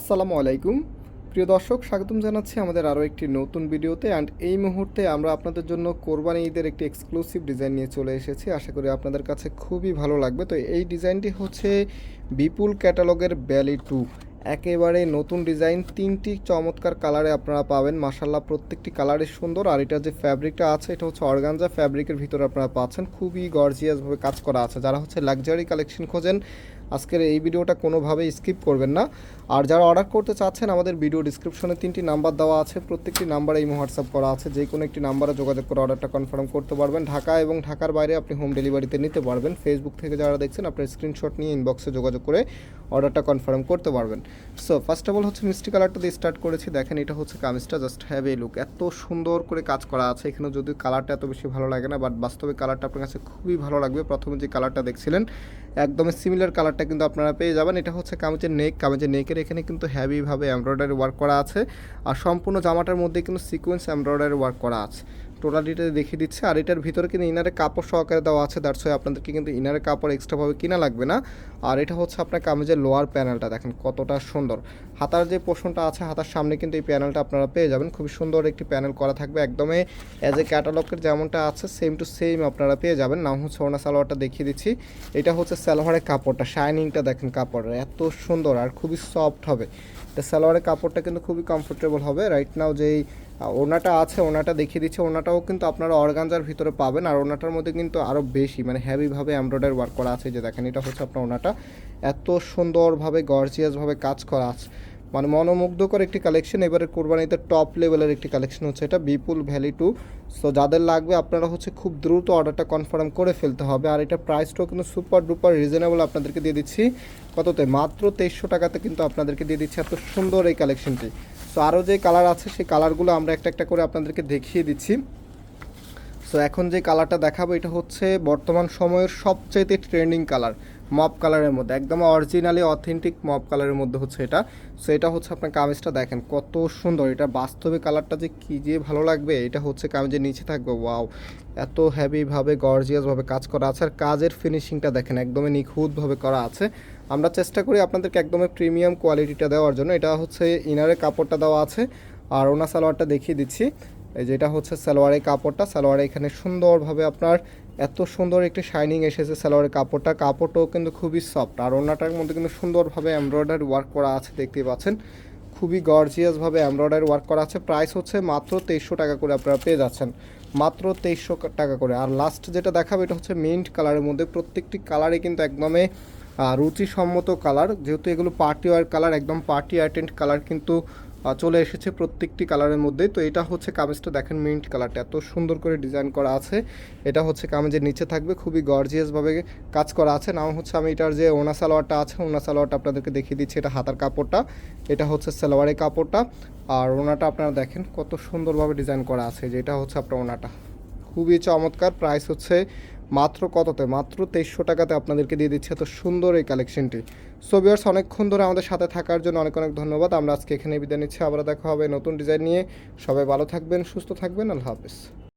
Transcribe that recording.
আসসালামু আলাইকুম। প্রিয় দর্শক, স্বাগতম জানাচ্ছি আমাদের আরও একটি নতুন ভিডিওতে। অ্যান্ড এই মুহূর্তে আমরা আপনাদের জন্য কোরবানি ঈদের একটি এক্সক্লুসিভ ডিজাইন নিয়ে চলে এসেছি। আশা করি আপনাদের কাছে খুবই ভালো লাগবে। তো এই ডিজাইনটি হচ্ছে বিপুল ক্যাটালগের ব্যালি টু একেবারে নতুন ডিজাইন তিনটি চমৎকার কালারে আপনারা পাবেন। মাসাল্লাহ প্রত্যেকটি কালারে সুন্দর। আর এটা যে ফ্যাব্রিকটা আছে, এটা হচ্ছে অর্গানজা ফ্যাব্রিকের ভিতরে আপনারা পাচ্ছেন। খুবই গর্জিয়াসভাবে কাজ করা আছে। যারা হচ্ছে লাক্সারি কালেকশন খোঁজেন আজকের এই ভিডিওটা কোনোভাবেই স্কিপ করবেন না। আর যারা অর্ডার করতে চাচ্ছেন, আমাদের ভিডিও ডিসক্রিপশনে তিনটি নাম্বার দেওয়া আছে। প্রত্যেকটি নাম্বারে এই হোয়াটসঅ্যাপ করা আছে। যে কোনো একটি নাম্বারে যোগাযোগ করে অর্ডারটা কনফার্ম করতে পারবেন। ঢাকা এবং ঢাকার বাইরে আপনি হোম ডেলিভারিতে নিতে পারবেন। ফেসবুক থেকে যারা দেখছেন, আপনার স্ক্রিনশট নিয়ে ইনবক্সে যোগাযোগ করে অর্ডারটা কনফার্ম করতে পারবেন। সো ফার্স্ট অফ অল হচ্ছে মিষ্টি কালারটা দিয়ে স্টার্ট করেছি। দেখেন, এটা হচ্ছে কামিজটা। জাস্ট হ্যাভ এ লুক এত সুন্দর করে কাজ করা আছে। এখানে যদি কালারটা এত বেশি ভালো লাগে না বাট বাস্তবে কালারটা আপনার কাছে খুবই ভালো লাগবে। প্রথমে যে কালারটা দেখছিলেন, একদমই সিমিলার কালারটা কিন্তু আপনারা পেয়ে যাবেন। এটা হচ্ছে কামিজের নেক। কামিজের নেকের এখানে কিন্তু হ্যাভিভাবে এমব্রয়ডারি ওয়ার্ক করা আছে। আর সম্পূর্ণ জামাটার মধ্যে কিন্তু সিকোয়েন্স এমব্রয়ডারি ওয়ার্ক করা আছে। টোটালিটা দেখিয়ে দিচ্ছে। আর এটার ভিতরে কিন্তু ইনারে কাপড় সহকারে দেওয়া আছে দ্যাটস ওয়াই আপনাদেরকে কিন্তু ইনারে কাপড় এক্সট্রাভাবে কিনা লাগবে না। আর এটা হচ্ছে আপনার কামিজের লোয়ার প্যানেলটা দেখেন কতটা সুন্দর। হাতার যে পোষণটা আছে, হাতার সামনে কিন্তু এই প্যানেলটা আপনারা পেয়ে যাবেন। খুবই সুন্দর একটি প্যানেল করা থাকবে একদমই অ্যাজ এ ক্যাটালগের যেমনটা আছে সেম টু সেম আপনারা পেয়ে যাবেন। নাম হচ্ছে ওনা সালোয়ারটা দেখিয়ে দিচ্ছি। এটা হচ্ছে সালোয়ারের কাপড়টা শাইনিংটা দেখেন কাপড়ের, এত সুন্দর আর খুবই সফট হবে। এটা সালোয়ারের কাপড়টা কিন্তু খুবই কমফোর্টেবল হবে। রাইট নাও যেই ওনাটা আছে, ওনাটা দেখিয়ে দিচ্ছে। ওনাটাও কিন্তু আপনারা অর্গানজার ভিতরে পাবেন। আর ওনাটার মধ্যে কিন্তু আরও বেশি মানে হ্যাভিভাবে এমব্রয়ডারি ওয়ার্ক করা আছে যে দেখেন, এটা হচ্ছে আপনার ওনাটা। এত সুন্দরভাবে গর্জিয়াসভাবে কাজ করা আছে। মানে মনোমুগ্ধকর একটি কালেকশন এবারে কোরবানিতে টপ লেভেলের একটি কালেকশন হচ্ছে এটা বিপুল ভ্যালি টু সো যাদের লাগবে, আপনারা হচ্ছে খুব দ্রুত অর্ডারটা কনফার্ম করে ফেলতে হবে। আর এটা প্রাইসটাও কিন্তু সুপার ডুপার রিজনেবল আপনাদেরকে দিয়ে দিচ্ছি। কততে? মাত্র তেইশশো টাকাতে কিন্তু আপনাদেরকে দিয়ে দিচ্ছি এত সুন্দর এই কালেকশনটি সো আরও যে কালার আছে, সেই কালারগুলো আমরা একটা একটা করে আপনাদেরকে দেখিয়ে দিচ্ছি। সো এখন যে কালারটা দেখাবো, এটা হচ্ছে বর্তমান সময়ের সবচাইতে ট্রেন্ডিং কালার মপ কালারের মধ্যে। একদম অরিজিনালি অথেন্টিক মপ কালারের মধ্যে হচ্ছে এটা। সো এটা হচ্ছে আপনার কামিজটা দেখেন, কত সুন্দর। এটা বাস্তবে কালারটা যে কী যে ভালো লাগবে, এটা হচ্ছে কামিজের নিচে থাকবে ওয়াও এত হ্যাভিভাবে গর্জিয়াসভাবে কাজ করা আছে। আর কাজের ফিনিশিংটা দেখেন, একদমই নিখুঁতভাবে করা আছে। আমরা চেষ্টা করি আপনাদেরকে একদমই প্রিমিয়াম কোয়ালিটিটা দেওয়ার জন্য। এটা হচ্ছে ইনারের কাপড়টা দেওয়া আছে। আর ওনা সালোয়ারটা দেখিয়ে দিচ্ছি। এই যেটা হচ্ছে সালোয়ারের কাপড়টা। সালোয়ারে এখানে সুন্দরভাবে আপনার এত সুন্দর একটি শাইনিং এসেছে সালোয়ারের কাপড়টা। কাপড়টাও কিন্তু খুবই সফট আর ওনাটার মধ্যে কিন্তু সুন্দরভাবে এমব্রয়ডারি ওয়ার্ক করা আছে দেখতে পাচ্ছেন। খুবই গর্জিয়াসভাবে এমব্রয়ডারি ওয়ার্ক করা আছে। প্রাইস হচ্ছে মাত্র তেইশশো টাকা করে আপনারা পেয়ে যাচ্ছেন। মাত্র তেইশশো টাকা করে। আর লাস্ট যেটা দেখাবে, এটা হচ্ছে মিন্ট কালারের মধ্যে। প্রত্যেকটি কালারে কিন্তু একদমই রুচিসম্মত কালার যেহেতু এগুলো পার্টি ওয়ার কালার একদম পার্টি অ্যাটেন্ট কালার কিন্তু চলে এসেছে প্রত্যেকটি কালারের মধ্যে। তো এটা হচ্ছে কামিজটা, দেখেন মিন্ট কালারটা এত সুন্দর করে ডিজাইন করা আছে। এটা হচ্ছে কামিজের নিচে থাকবে, খুবই গর্জিয়াসভাবে কাজ করা আছে। নাম হচ্ছে আমি এটার যে ওনা সালোয়ারটা আছে, ওনা সালোয়ারটা আপনাদেরকে দেখিয়ে দিচ্ছি, এটা হাতার কাপড়টা। এটা হচ্ছে সালোয়ারের কাপড়টা। আর ওনাটা আপনারা দেখেন কত সুন্দরভাবে ডিজাইন করা আছে যে এটা হচ্ছে আপনার ওনাটা। খুবই চমৎকার প্রাইস হচ্ছে মাত্র কততে? মাত্র তেইশশো টাকাতে আপনাদেরকে দিয়ে দিচ্ছে এত সুন্দর এই কালেকশনটি সো বিয়ার্স অনেকক্ষণ ধরে আমাদের সাথে থাকার জন্য অনেক অনেক ধন্যবাদ। আমরা আজকে এখানে বিদায় নিচ্ছি। আবার দেখা হবে নতুন ডিজাইন নিয়ে। সবাই ভালো থাকবেন, সুস্থ থাকবেন। আল্লাহ হাফেজ।